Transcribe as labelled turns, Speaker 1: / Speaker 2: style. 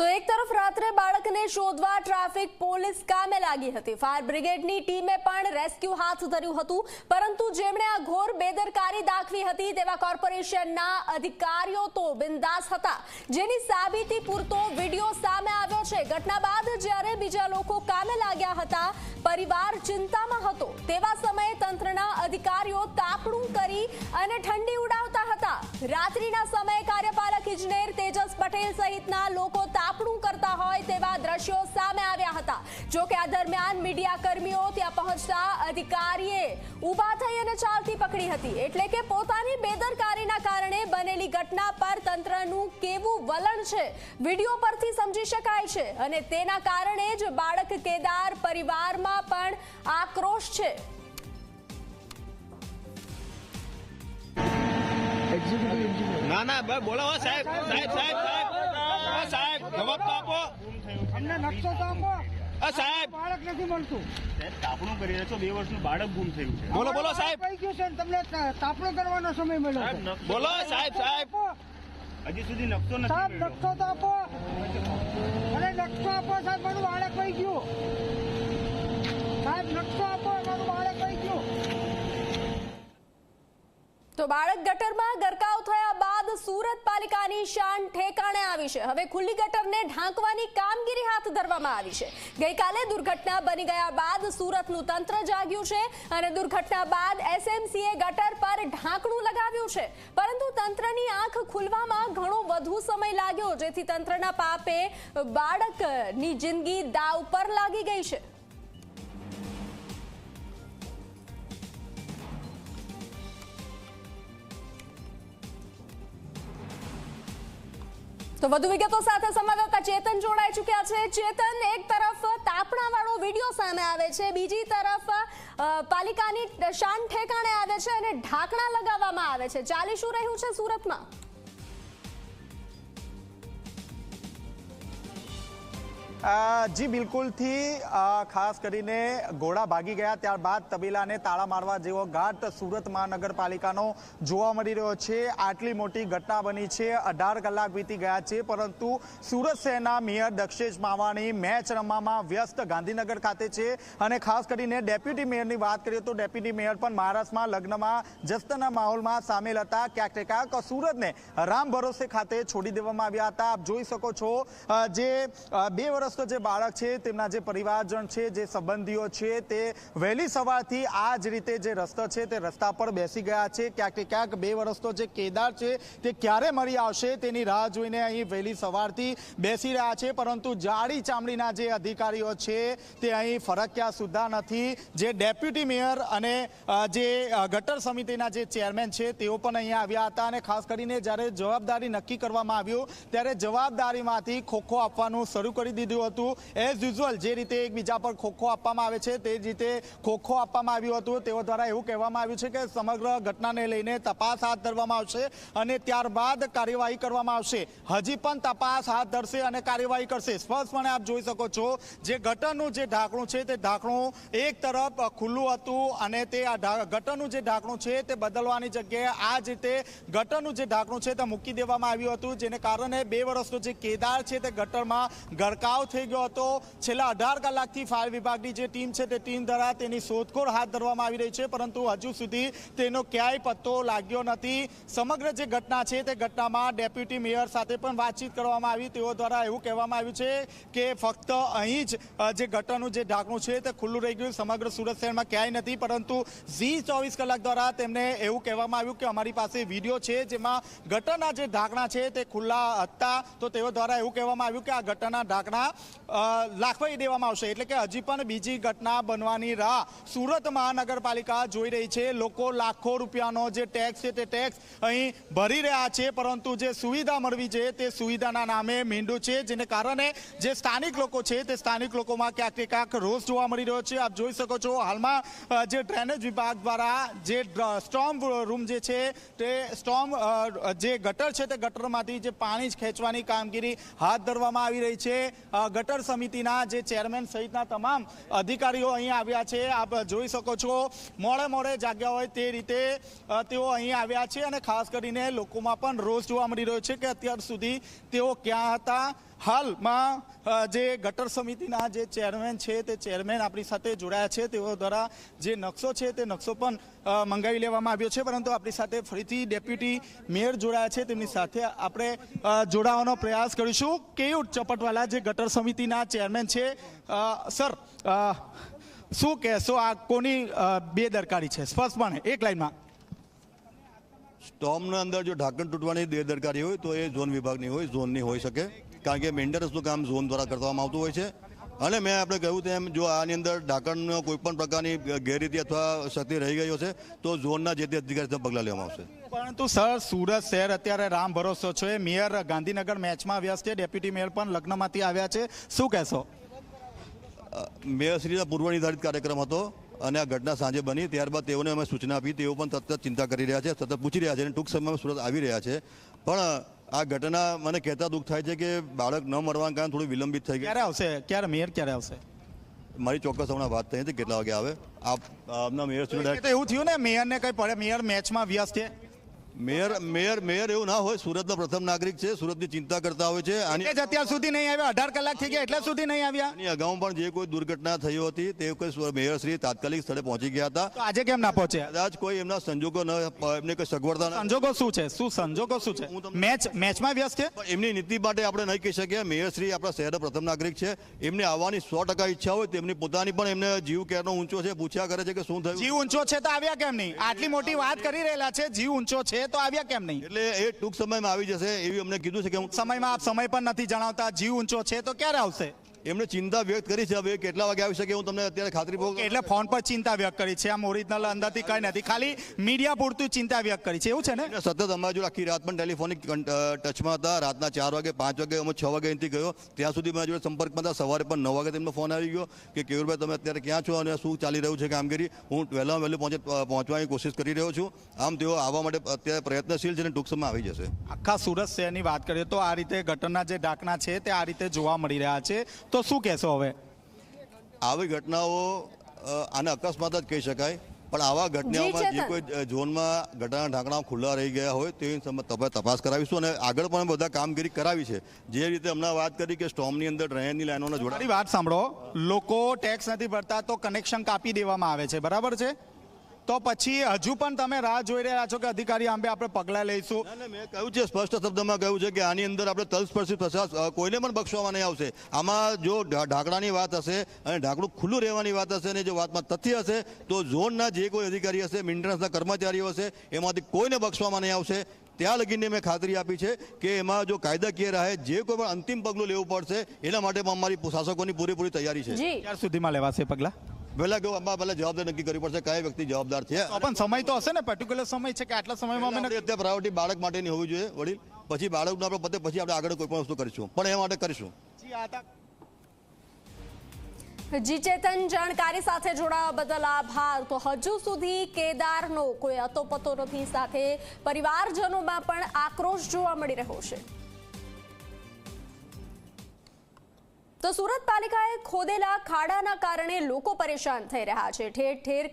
Speaker 1: તો એક તરફ રાત્રે બાળકને શોધવા ટ્રાફિક પોલીસ કામે લાગી હતી. ફાયર બ્રિગેડની ટીમે પણ રેસ્ક્યુ હાથ ધર્યું હતું. પરંતુ જેમણે આ ઘોર બેદરકારી દાખવી હતી તેવા કોર્પોરેશનના અધિકારીઓ તો બિંદાસ હતા. જેની સાબિતી પૂરતો વીડિયો સામે આવ્યો છે. ઘટના બાદ જ્યારે બીજા લોકો કામે લાગ્યા હતા, પરિવાર ચિંતામાં હતો. તેવા સમયે તંત્રના અધિકારીઓ તાપણું કરી અને ઠંડી ઉડાવતા હતા. રાત્રિના પટેલ સહિતના લોકો તાપણું કરતા હોય તેવા દ્રશ્યો સામે આવ્યા હતા. જો કે આ દરમિયાન મીડિયા કર્મીઓ ત્યાં પહોંચતા અધિકારીએ ઊભા થઈ અને ચાલતી પકડી હતી. એટલે કે પોતાની બેદરકારીના કારણે બનેલી ઘટના પર તંત્રનું કેવું વલણ છે, વીડિયો પરથી સમજી શકાય છે. અને તેના કારણે જ બાળક કેદાર પરિવારમાં પણ આક્રોશ છે.
Speaker 2: ના ના ભાઈ બોલો સાહેબ સાહેબ સાહેબ સાહેબ સાહેબ જવાબ તો આપો.
Speaker 3: અમને નકશો તો આપો.
Speaker 2: સાહેબ.
Speaker 3: બાળક નથી મળતું.
Speaker 4: તાપણું કરી રહ્યા છો બે વર્ષનું બાળક ગુમ થયું છે.
Speaker 2: બોલો બોલો સાહેબ.
Speaker 3: બાળક ગયું છે તમને તાપણું કરવાનો સમય મળ્યો
Speaker 2: બોલો સાહેબ સાહેબ.
Speaker 4: હજી સુધી નકશો નથી
Speaker 3: સાહેબ. નકશો તો આપો. અરે નકશો આપો સાહેબ મારું બાળક વહી ગયું. સાહેબ નકશો આપો મારું બાળક વહી ગયું
Speaker 1: તો બાળક ગટરમાં ગરકાવ થયા બાદ સુરત પાલિકાની શાન ઠેકાણે આવી છે. હવે ખુલ્લી ગટરને ઢાંકવાની કામગીરી હાથ ધરવામાં આવી છે. ગઈકાલે દુર્ઘટના બની ગયા બાદ સુરતનું તંત્ર જાગ્યું છે અને દુર્ઘટના બાદ એસએમસીએ ગટર પર ઢાંકણું લગાવ્યું છે. પરંતુ તંત્રની આંખ ખુલવામાં ઘણો વધુ સમય લાગ્યો, જેથી તંત્રના પાપે બાળકની જિંદગી દાવ પર લાગી ગઈ છે. તો વધુ વિગતો સાથે સંવાદદાતા ચેતન જોડાઈ ચૂક્યા છે. ચેતન એક તરફ તાપણા વાળો વીડિયો સામે આવે છે, બીજી તરફ પાલિકાની શાન ઠેકાણે આવે છે અને ઢાંકણા લગાવવામાં આવે છે. ચાલી શું રહ્યું છે સુરતમાં?
Speaker 5: જી, બિલકુલથી ખાસ કરીને ઘોડા ભાગી ગયા ત્યારબાદ તબેલાને તાળા મારવા જેવો ઘાટ સુરત મહાનગરપાલિકાનો જોવા મળી રહ્યો છે. આટલી મોટી ઘટના બની છે. અઢાર કલાક વીતી ગયા છે, પરંતુ સુરત શહેરના મેયર દક્ષેશ માવાણી મેચ રમવામાં વ્યસ્ત ગાંધીનગર ખાતે છે અને ખાસ કરીને ડેપ્યુટી મેયરની વાત કરીએ તો ડેપ્યુટી મેયર પણ મહારાષ્ટ્રમાં લગ્નમાં જસ્તના માહોલમાં સામેલ હતા. ક્યાંક ક્યાંક સુરતને રામ ભરોસે ખાતે છોડી દેવામાં આવ્યા હતા. આપ જોઈ શકો છો જે બે બે વર્ષનો જે બાળક છે, તેમના જે પરિવારજન છે, જે સંબંધીઓ છે, તે વહેલી સવારથી આ જ રીતે જે રસ્તો છે, તે રસ્તા પર બેસી ગયા છે. ક્યાંક ક્યાંક બે વર્ષનો જે કેદાર છે, તે ક્યારે મળી આવશે તેની રાહ જોઈને અહીં વહેલી સવારથી બેસી રહ્યા છે. પરંતુ જાડી ચામડીના જે અધિકારીઓ છે, તે અહીં ફરક્યા સુદ્ધા નથી. જે ડેપ્યુટી મેયર અને જે ગટર સમિતિના જે ચેરમેન છે, તેઓ પણ અહીંયા આવ્યા હતા અને ખાસ કરીને જ્યારે જવાબદારી નક્કી કરવામાં આવ્યું, ત્યારે જવાબદારીમાંથી ખોખો આપવાનું શરૂ કરી દીધું હતું. એઝ યુઝ્યુઅલ જે રીતે એકબીજા પર ખોખો આપવામાં આવે છે, તે જ રીતે ખોખો આપવામાં આવ્યું હતું. તેઓ દ્વારા એવું કહેવામાં આવ્યું છે કે સમગ્ર ઘટનાને લઈને તપાસ હાથ ધરવામાં આવશે અને ત્યારબાદ કાર્યવાહી કરવામાં આવશે. હજી પણ તપાસ હાથ ધરશે અને કાર્યવાહી કરશે. સ્પષ્ટપણે આપ જોઈ શકો છો, જે ગટરનું જે ઢાંકણું છે, તે ઢાંકણું એક તરફ ખુલ્લું હતું અને તે આ ગટરનું જે ઢાંકણું છે, તે બદલવાની જગ્યાએ આ જ રીતે ગટરનું જે ઢાંકણું છે, તે મૂકી દેવામાં આવ્યું હતું. જેને કારણે બે વર્ષનો જે કેદાર છે, તે ગટરમાં ગરકાવ થઈ ગયો હતો. છેલ્લા અઢાર કલાકથી ફાયર વિભાગની જે ટીમ છે તે ટીમ દ્વારા તેની શોધખોળ હાથ ધરવામાં આવી રહી છે, પરંતુ હજુ સુધી તેનો ક્યાંય પત્તો લાગ્યો નથી. સમગ્ર જે ઘટના છે તે ઘટનામાં ડેપ્યુટી મેયર સાથે પણ વાતચીત કરવામાં આવી. તેઓ દ્વારા એવું કહેવામાં આવ્યું છે કે ફક્ત અહીં જ જે ગટરનું જે ઢાંકણું છે તે ખુલ્લું રહી ગયું. સમગ્ર સુરત શહેરમાં ક્યાંય નથી, પરંતુ ઝી ચોવીસ કલાક દ્વારા તેમને એવું કહેવામાં આવ્યું કે અમારી પાસે વીડિયો છે જેમાં ગટરના જે ઢાંકણા છે તે ખુલ્લા હતા. તો તેઓ દ્વારા એવું કહેવામાં આવ્યું કે આ ગટરના ઢાંકણા લાખવાઈ દેવામાં આવશે. એટલે કે હજી પણ બીજી ઘટના બનવાની રાહ સુરત મહાનગરપાલિકા જોઈ રહી છે. લોકો લાખો રૂપિયાનો જે ટેક્સ છે તે ટેક્સ અહીં ભરી રહ્યા છે. પરંતુ જે સુવિધા મળવી છે તે સુવિધાના નામે મીંડું છે, જેને કારણે જે સ્થાનિક લોકો છે તે સ્થાનિક લોકોમાં ક્યાંક ક્યાંક રોષ જોવા મળી રહ્યો છે. આપ જોઈ શકો છો, હાલમાં જે ડ્રેનેજ વિભાગ દ્વારા જે સ્ટોમ રૂમ જે છે તે સ્ટોમ જે ગટર છે તે ગટરમાંથી જે પાણી ખેંચવાની કામગીરી હાથ ધરવામાં આવી રહી છે. ગટર સમિતિના જે ચેરમેન સહિતના તમામ અધિકારીઓ અહીં આવ્યા છે. આપ જોઈ શકો છો, મોડે મોડે જાગ્યા હોય તે રીતે તેઓ અહીં આવ્યા છે અને ખાસ કરીને લોકોમાં પણ રોષ જોવા મળી રહ્યો છે કે અત્યાર સુધી તેઓ ક્યાં હતા. હાલમાં જે ગટર સમિતિના જે ચેરમેન છે, તે ચેરમેન આપણી સાથે જોડાયા છે. તેઓ દ્વારા જે નકશો છે, તે નકશો પણ મંગાવી લેવામાં આવ્યો છે. પરંતુ આપણી સાથે ફરીથી ડેપ્યુટી મેયર જોડાયા છે. તેમની સાથે આપણે જોડાવાનો પ્રયાસ કરીશું. કેયુર ચપટવાલા, જે ગટર સમિતિના ચેરમેન છે સર શું કહેશો? આ કોની બે બેદરકારી છે? સ્પષ્ટપણે, એક લાઈનમાં
Speaker 6: સ્ટોમના અંદર જો ઢાંકણ તૂટવાની બેદરકારી હોય, તો એ ઝોન વિભાગની હોય ઝોનની હોઈ શકે. કારણ કે મેન્ટેનન્સનું કામ ઝોન દ્વારા કરવામાં આવતું હોય છે. અને મેં આપણે કહ્યું તેમ જો આની અંદર ઢાંકણનો કોઈપણ પ્રકારની ગેરરીતિ અથવા ક્ષતિ રહી ગઈ હશે તો ઝોનના જે તે અધિકારી પગલાં લેવામાં આવશે.
Speaker 5: પરંતુ સર સુરત શહેર અત્યારે રામ ભરોસો છે. મેયર ગાંધીનગર મેચમાં વ્યસ્ત છે. ડેપ્યુટી મેયર પણ લગ્નમાંથી આવ્યા છે. શું કહેશો?
Speaker 6: મેયરશ્રીના પૂર્વ નિર્ધારિત કાર્યક્રમ હતો અને આ ઘટના સાંજે બની. ત્યારબાદ તેઓને અમે સૂચના આપી. તેઓ પણ સતત ચિંતા કરી રહ્યા છે સતત પૂછી રહ્યા છે અને ટૂંક સમયમાં સુરત આવી રહ્યા છે. પણ આ ઘટના મને કહેતા દુઃખ થાય છે કે બાળક ન મળવાના કારણે થોડું વિલંબિત થઈ ગયું
Speaker 5: ક્યારે આવશે? ક્યારે મેયર ક્યારે આવશે?
Speaker 6: મારી ચોક્કસ હમણાં વાત થઈ હતી કેટલા વાગે આવે. આપ આપના
Speaker 5: મેયર એવું થયું ને મેયરને કઈ પડે મેયર મેચમાં વ્યસ્ત છે.
Speaker 6: મેયર મેયર મેયર એવું ના હોય. સુરતના પ્રથમ નાગરિક છે સુરતની ચિંતા કરતા હોય છે.
Speaker 5: અને અત્યાર સુધી નહીં આવ્યા. અઢાર કલાક થઈ ગયા એટલે સુધી નહીં આવ્યા.
Speaker 6: આની અગાઉ પણ જે કોઈ દુર્ઘટના થઈ હતી તે કોઈ મેયરશ્રી તાત્કાલિક સ્થળે પહોંચી ગયા હતા.
Speaker 5: આજે કેમ ના પહોંચે
Speaker 6: કદાચ કોઈ એમના સંજોગો ન એમને કોઈ સગવડતા
Speaker 5: સંજોગો શું છે? શું સંજોગો શું છે? મેચ મેચમાં વ્યસ્ત છે?
Speaker 6: એમની નીતિ માટે આપણે નહીં કહી શકીએ. મેયરશ્રી આપણા શહેરના પ્રથમ નાગરિક છે. એમને આવવાની સો ટકા ઈચ્છા હોય તેમની પોતાની પણ એમને જીવ કેરનો ઊંચો છે. પૂછ્યા કરે છે કે શું થયું.
Speaker 5: જીવ ઊંચો છે તો આવ્યા કેમ નહીં? આટલી મોટી વાત કરી રહેલા છે જીવ ઊંચો છે. તો આવ્યા કેમ નહીં?
Speaker 6: એટલે એ ટૂંક સમયમાં આવી જશે એવી અમને કીધું છે કે હું
Speaker 5: સમયમાં આપ સમય પણ નથી જણાવતા જીવ ઊંચો છે તો ક્યારે આવશે?
Speaker 6: એમને ચિંતા વ્યક્ત કરી છે હવે કેટલા વાગે આવી શકે હું તમને અત્યારે ખાતરી
Speaker 5: એટલે ફોન પર ચિંતા વ્યક્ત કરી છે. આમ ઓરિજિનલ અંદરથી કંઈ નથી. ખાલી મીડિયા પૂરતું ચિંતા વ્યક્ત કરી છે. એવું છે ને?
Speaker 6: સતત અમારે જો આખી રાત પણ ટેલિફોનિક ટચમાં હતા. રાતના ચાર વાગે પાંચ વાગે અમે છ વાગે અહીંથી ગયો. ત્યાં સુધી મારા જોડે સંપર્કમાં હતા. સવારે પણ નવ વાગે તેમનો ફોન આવી ગયો કે કેયુરભાઈ તમે અત્યારે ક્યાં છો અને શું ચાલી રહ્યું છે કામગીરી? હું વહેલામાં વહેલું પહોંચે પહોંચવાની કોશિશ કરી રહ્યો છું. આમ તેઓ આવવા માટે અત્યારે પ્રયત્નશીલ છે અને ટૂંક સમયમાં આવી જશે.
Speaker 5: આખા સુરત શહેરની વાત કરીએ તો આ રીતે ઘટના જે ઢાંકણા છે તે આ રીતે જોવા મળી રહ્યા છે. તો શું કહેશો હવે?
Speaker 6: આવી ઘટનાઓ આને અકસ્માત જ કહી શકાય પણ આવા ઘટનાઓમાં જે કોઈ ઝોનમાં ઘટનાના ઢાંકણા ખુલ્લા રહી ગયા હોય તેની તપાસ કરાવીશું અને આગળ પણ બધા કામગીરી કરાવી છે. જે રીતે હમણાં વાત કરી કે સ્ટોમની અંદર ડ્રેનેજની લાઈનોને
Speaker 5: જોડાવી વાત સાંભળો. લોકો ટેક્સ નથી ભરતા તો કનેક્શન કાપી દેવામાં આવે છે. બરાબર છે? તો પછી હજુ પણ તમે રાહ જોઈ રહ્યા છો કે અધિકારી આંબે આપણે પગલાં લઈશું.
Speaker 6: મેં કહ્યું છે સ્પષ્ટ શબ્દમાં કહ્યું છે કે આની અંદર આપણે તલસ્પર્શી પ્રસાદ કોઈને પણ બક્ષવામાં નહીં આવશે. આમાં જો ઢાકડાની વાત હશે અને ઢાંકણું ખુલ્લું રહેવાની વાત હશે અને જો વાતમાં તથ્ય હશે તો ઝોનના જે કોઈ અધિકારી હશે મેન્ટેનન્સના કર્મચારીઓ હશે એમાંથી કોઈને બક્ષવામાં નહીં આવશે. ત્યાં લગીને મેં ખાતરી આપી છે કે એમાં જો કાયદાકીય રહે જે કોઈ પણ અંતિમ પગલું લેવું પડશે એના માટે પણ અમારી શાસકોની પૂરેપૂરી તૈયારી છે.
Speaker 5: ક્યાર સુધીમાં લેવાશે પગલાં?
Speaker 6: પહેલા કહું આમાં પહેલા જવાબદાર નક્કી કરવી પડશે કયા વ્યક્તિ જવાબદાર છે.
Speaker 5: પણ સમય તો હશે ને? પર્ટિક્યુલર સમય છે કે આટલા સમયમાં અમે
Speaker 6: અત્યારે પ્રાયોરિટી બાળક માટેની હોવી જોઈએ વડીલ. પછી બાળકનું આપણે પતે પછી આપણે આગળ કોઈ પણ વસ્તુ કરીશું. પણ એ માટે કરીશું.
Speaker 1: જી ચેતન જાણકારી સાથે જોડાવા બદલ આભાર. તો હજુ સુધી કેદારનો કોઈ અતોપતો નથી સાથે પરિવારજનોમાં પણ આક્રોશ જોવા મળી રહ્યો છે. તો સુરત પાલિકાએ ખોદેલા ખાડાના કારણે લોકો પરેશાન થઈ રહ્યા છે. ઠેર ઠેર